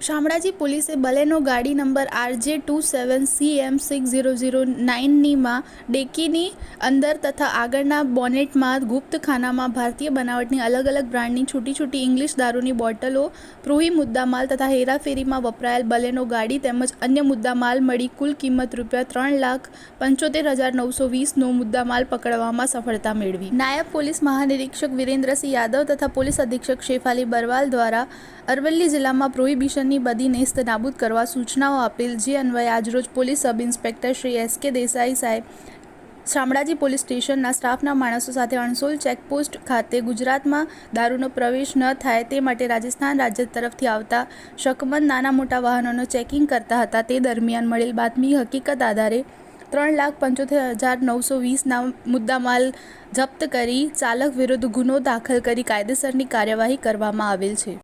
શામળાજી પોલીસે બલેનો ગાડી number RJ two seven C M six zero zero નાઇનનીમાં ડેકીની અંદર તથા આગળના બોનેટમાં ગુપ્ત ખાનામાં ભારતીય બનાવટની અલગ અલગ બ્રાન્ડની છૂટી છૂટી ઇંગ્લિશ દારૂની બોટલો, પ્રોહી મુદ્દામાલ તથા હેરાફેરીમાં વપરાયેલ બલેનો ગાડી તેમજ અન્ય મુદ્દામાલ મળી કુલ કિંમત રૂપિયા ત્રણ લાખ પંચોતેર હજાર નવસો વીસનો મુદ્દામાલ પકડવામાં સફળતા મેળવી. નાયબ પોલીસ મહાનિરીક્ષક વિરેન્દ્રસિંહ યાદવ તથા પોલીસ અધિક્ષક શેફાલી બરવાલ દ્વારા અરવલ્લી જિલ્લામાં પ્રોહિબિશનની બધી નેસ્ત નાબૂદ કરવા સૂચનાઓ આપેલ જે અન્વયે આજરોજ police sub inspector Shri S K Desai સાહેબ શામળાજી પોલીસ સ્ટેશનના સ્ટાફના માણસો સાથે અણસોલ ચેકપોસ્ટ ખાતે ગુજરાતમાં દારૂનો પ્રવેશ ન થાય તે માટે રાજસ્થાન રાજ્ય તરફથી આવતા શકમંદ નાના મોટા વાહનોનો ચેકિંગ કરતા હતા. તે દરમિયાન મળેલ બાતમી હકીકત આધારે ત્રણ લાખ પંચોતેર હજાર નવસો વીસના મુદ્દામાલ જપ્ત કરી ચાલક વિરુદ્ધ ગુનો દાખલ કરી કાયદેસરની કાર્યવાહી કરવામાં આવેલ છે.